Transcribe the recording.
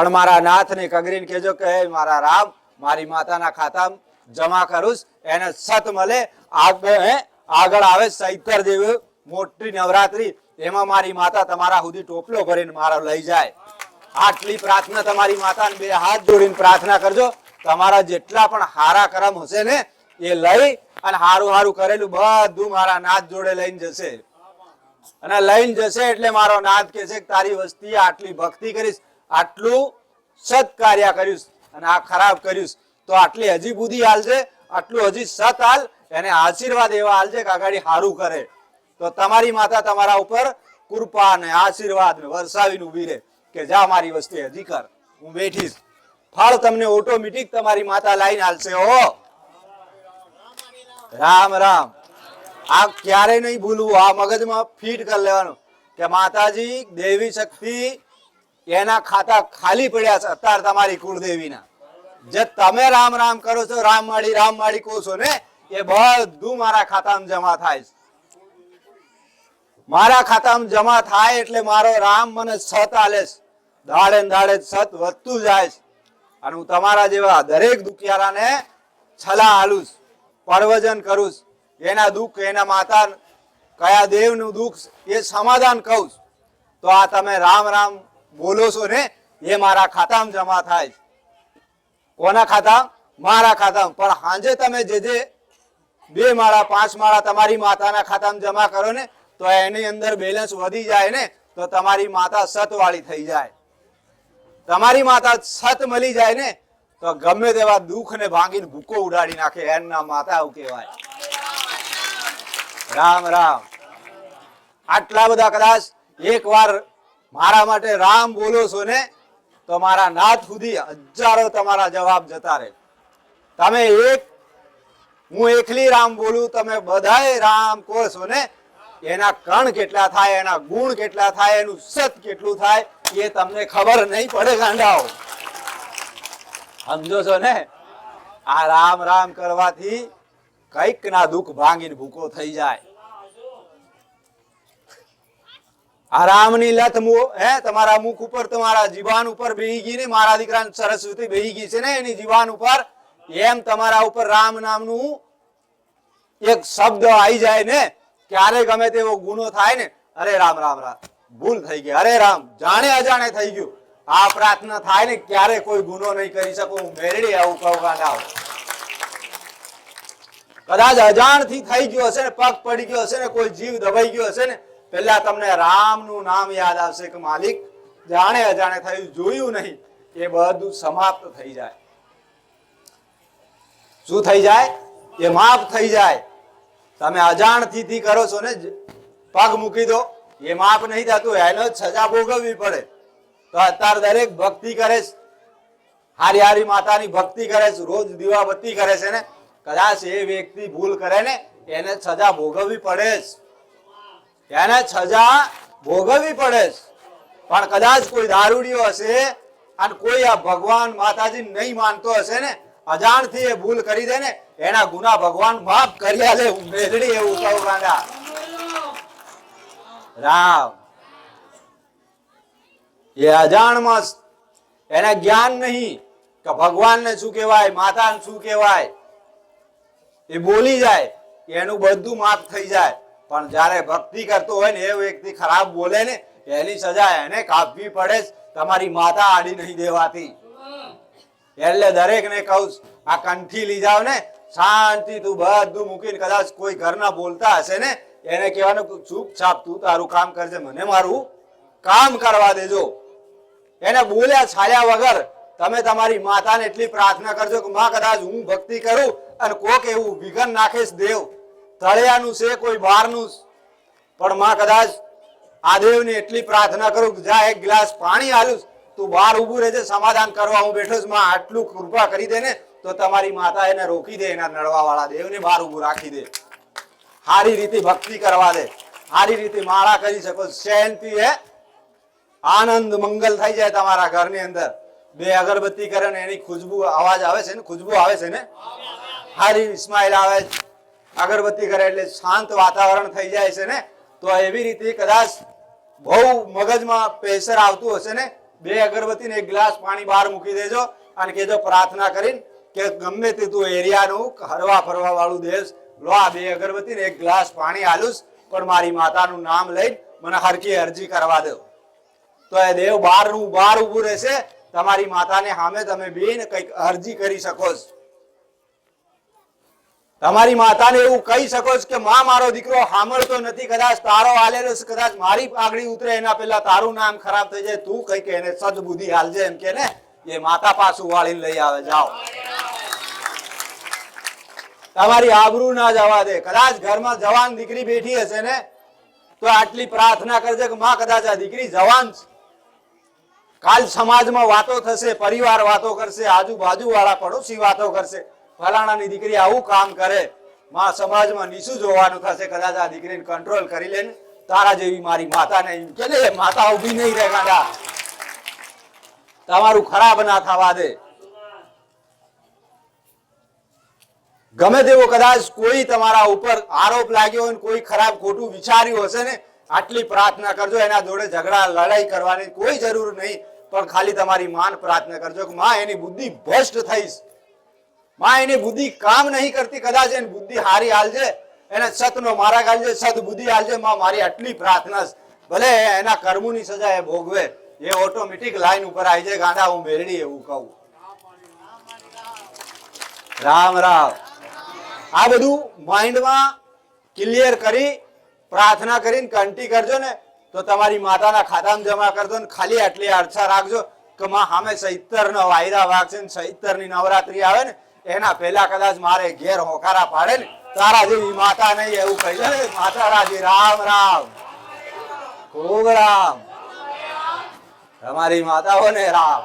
પણ મારા નાથને કગરીને કહેજો કે મારા રામ, મારી માતાના ખાતામાં જમા કરું એને સત મળે. આગળ આવે સૈતર દેવી મોટી નવરાત્રી. એમાં મારી માતા તમારા સુધી ટોપલો ભરીને મારો લઈ જાય. આટલી પ્રાર્થના તમારી માતાને બે હાથ જોડીને પ્રાર્થના કરજો. તમારા જેટલા પણ હારા કરમ હશે ને, એ લઈ અને હારું હારું કરેલું બધું મારા નાથ જોડે લઈને જશે. અને લઈને જશે એટલે મારો નાથ કે છે તારી વસ્તી આટલી ભક્તિ કરીશ. આટલું સત કાર્ય કર્યું અને આ ખરાબ કર્યું તો આટલી હજી બુદ્ધિ હાલશે આટલું હજી સત હાલ, એને આશીર્વાદ એવા હાલશે કે આગાડી સારું કરે. તો તમારી માતા તમારા ઉપર કૃપા ને આશીર્વાદ ને વરસાવીને ઊભી રહે કે જા મારી વસ્તી, હજી કર. હું બેઠીશ. ફળ તમને ઓટોમેટિક તમારી માતા લાઈન હાલશે, હો. રામ રામ. આ ક્યારે નહીં ભૂલવું, આ મગજમાં ફીટ કરી લેવાનું કે માતાજી, દેવી શક્તિ એના ખાતા ખાલી પડ્યા છે. અત્યારે તમારી કુળદેવીના. જે તમે રામ રામ કરો છો રામ માળી રામ માળી કહો છો ને એ બધું મારા ખાતામાં જમા થાય છે. મારા ખાતામાં જમા થાય એટલે મારો રામ મને સત આલે છે. દાડે દાડે સત વધતું જાય છે. અને હું તમારા જેવા દરેક દુખિયારાને છલા આલું છું, પરવજન કરું છું. એના દુઃખ એના માતા કયા દેવનું દુઃખ એ સમાધાન કહું છું. તો આ તમે રામ રામ બોલો છો ને? એ મારા ખાતામાં જમા થાય કોના ખાતા મારા ખાતામાં. પણ સાંજે તમે જે જે બે માળા, પાંચ માળા તમારી માતાના ખાતામાં જમા કરો ને, તો એની અંદર બેલેન્સ વધી જાય ને, તો તમારી માતા સતવાળી થઈ જાય. તમારી માતા સત મળી જાય ને, તો ગમે તેવા દુઃખ ને ભાંગીને ભૂકો ઉડાડી નાખે, એમના માતા આવું કહેવાય. રામ રામ. આટલા બધા કદાચ એક વાર મારા માટે રામ બોલો છો ને, તો મારા નાથ સુધી હજારો તમારા જવાબ જતા રહે. તમે એક, હું એકલી રામ બોલું, તમે બધાય રામ કહો છો ને, એના કણ કેટલા થાય, એના ગુણ કેટલા થાય, એનું સત કેટલું થાય, એ તમને ખબર નહીં પડે ગાંડાઓ. સમજો છો ને? આ રામ રામ કરવાથી કંઈક ના દુઃખ ભાંગીને ભૂકો થઈ જાય. આ રામની લત હે? તમારા મુખ ઉપર, તમારા જીવાન ઉપર બેહી ગઈ ને, મારા દીકરા સરસ્વતી બેહી ગઈ છે ને, એની જીવાન ઉપર, એમ તમારા ઉપર રામ નામનું એક શબ્દ આવી જાય ને ક્યારે ગમે તેવો ગુનો થાય ને, અરે રામ રામ રામ, ભૂલ થઈ ગઈ, અરે રામ, જાણે અજાણે થઈ ગયું. આ પ્રાર્થના થાય ને, ક્યારે કોઈ ગુનો નહીં કરી શકું, હું મેરડી આવું કહું ગાંડા કદાચ અજાણથી થઈ ગયો હશે ને, પગ પડી ગયો હશે ને, કોઈ જીવ દબાઈ ગયો હશે ને પેલા તમને રામનું નામ યાદ આવશે કે માલિક, જાણે અજાણે થયું, જોયું નહીં, એ બધું સમાપ્ત થઈ જાય. શું થઈ જાય? એ માફ થઈ જાય. તમે અજાણથી કરો છો ને પગ મૂકી દો. એ માફ નહીં થતું, એનો સજા ભોગવવી પડે. તો અત્યારે દરેક ભક્તિ કરે હારી હારી માતાની ભક્તિ કરે છે, રોજ દીવાબત્તી કરે છે ને, કદાચ એ વ્યક્તિ ભૂલ કરે ને, એને સજા ભોગવવી પડે જ. એને સજા ભોગવવી પડે પણ કદાચ કોઈ દારૂડિયો હશે અને કોઈ આ ભગવાન માતાજી નહીં માનતો હશે ને, અજાણથી એ ભૂલ કરી દે ને, એના ગુના ભગવાન માફ કરી આલે મેલડી એવું કહું ગાંડા રામ. એ અજાણમાં એને જ્ઞાન નહીં કે ભગવાનને શું કહેવાય, માતાને શું કહેવાય. એ બોલી જાય, એનું બધું માફ થઈ જાય. પણ જ્યારે ભક્તિ કરતો હોય ને એ વ્યક્તિ ખરાબ બોલે ને, એની સજા એને કાપવી પડે તમારી માતા આડી નહીં દેવાતી. એટલે દરેક ને કહું આ કંઠી લઈ જાવ ને, શાંતિ તું બધું મૂકીને કદાચ કોઈ ઘરના બોલતા હશે ને, એને કહેવાનું ચૂપચાપ તું તારું કામ કરજે, મને મારું કામ કરવા દેજો. એને બોલ્યા છાયા વગર તમે તમારી માતાને એટલી પ્રાર્થના કરજો કે, માં, કદાચ હું ભક્તિ કરું અને કોક એવું વિઘન નાખીશ દેવ. તળિયાનું છે, કોઈ બહારનું પણ માં કદાચ આ દેવને એટલી પ્રાર્થના કરું કે જા એક ગ્લાસ પાણી આલું તું બહાર ઊભું રહેજે, સમાધાન કરવા હું બેઠો છું. માં આટલું કૃપા કરી દે ને, તો તમારી માતા એને રોકી દે, એના નડવા વાળા દેવને બહાર ઊભું રાખી દે. સારી રીતે ભક્તિ કરવા દે. સારી રીતે માળા કરી શકો. શાંતિ હે આનંદ, મંગલ થઈ જાય તમારા ઘરની અંદર. બે અગરબત્તી કરે ને એની ખુશ્બુ, અવાજ આવે છે ને, ખુશ્બુ આવે છે ને? હારી સ્માઇલ આવે છે. અગરબત્તી કરે એટલે શાંત વાતાવરણ થઈ જાય છે ને, તો એવી રીતે કદાચ બહુ મગજમાં પ્રેશર આવતું હશે ને, બે અગરબત્તીને એક ગ્લાસ પાણી બહાર મૂકી દેજો અને કહેજો પ્રાર્થના કરીને કે ગમે તે તું એરિયાનું હરવા ફરવા વાળું દેશ, લો આ બે અગરબત્તીને એક ગ્લાસ પાણી આલુસ, પણ મારી માતાનું નામ લઈ મને હરકી અરજી કરવા દો. તો એ દેવ બહારનું, બહાર ઉભું રહેશે, તમારી માતાને સામે તમે બેન કંઈક અરજી કરી શકો છો. તમારી માતાને એવું કહી શકો છો કે, માં, મારો દીકરો સાંભળતો નથી, કદાચ તારો હાલેલો છે, કદાચ મારી પાઘડી ઉતરે, એના પહેલા તારું નામ ખરાબ થઈ જાય, તું કઈ કે એને સદબુદ્ધિ હાલજે એમ કે ને, એ માતા પાછું વાળીને લઈ આવે, જાઓ. તમારી આબરૂ ના જવા દે. કદાચ ઘરમાં જવાન દીકરી બેઠી હશે ને, તો આટલી પ્રાર્થના કરજે કે, માં, કદાચ આ દીકરી જવાન છે. કાલ સમાજમાં વાતો થશે, પરિવાર વાતો કરશે આજુબાજુ વાળા પડોશી વાતો કરશે. ફલાણાની દીકરી આવું કામ કરે માં સમાજમાં નીચું જોવાનું થશે, કદાચ આ દીકરીને કંટ્રોલ કરી લે તારા જેવી મારી માતા નહીં કે માતા ઊભી નહીં રહે, ગાંડા. તમારું ખરાબ ના થવા દે. ગમે તેવો કદાચ કોઈ તમારા ઉપર આરોપ લાગ્યો હોય કોઈ ખરાબ ખોટું વિચાર્યું હશે ને, આટલી પ્રાર્થના કરજો, એના જોડે ઝઘડા, લડાઈ કરવાની કોઈ જરૂર નહીં, પણ ખાલી તમારી માન પ્રાર્થના કરજો કે, માં, એની બુદ્ધિ ભ્રષ્ટ થઈશ. માં એની બુદ્ધિ કામ નહીં કરતી કદાચ એની બુદ્ધિ હારી હાલજે, એને સતનો મારા હાલજે સત બુદ્ધિ હાલજે, માં મારી આટલી પ્રાર્થના. ભલે એના કર્મોની સજા એ ભોગવે, એ ઓટોમેટિક લાઈન ઉપર આવી જાય, ગાંડા હું મેળવી એવું કહું રામ રામ આ બધું માઇન્ડમાં ક્લિયર કરી, પ્રાર્થના કરીને કંટી કરજો ને, તો તમારી માતાના ખાતામાં જમા કરજો ને ખાલી આટલી અર્ચા રાખજો કે માં સામે સૈતર નો વાયરા વાગશે ને સૈતરની નવરાત્રી આવે ને એના પહેલા કદાચ મારે ઘેર હોકારા પાડે ને, તારા જેવી માતા નહીં એવું કહી ને માતા રાજી રામ રામ. ખૂબ રામ. તમારી માતા હો ને રામ.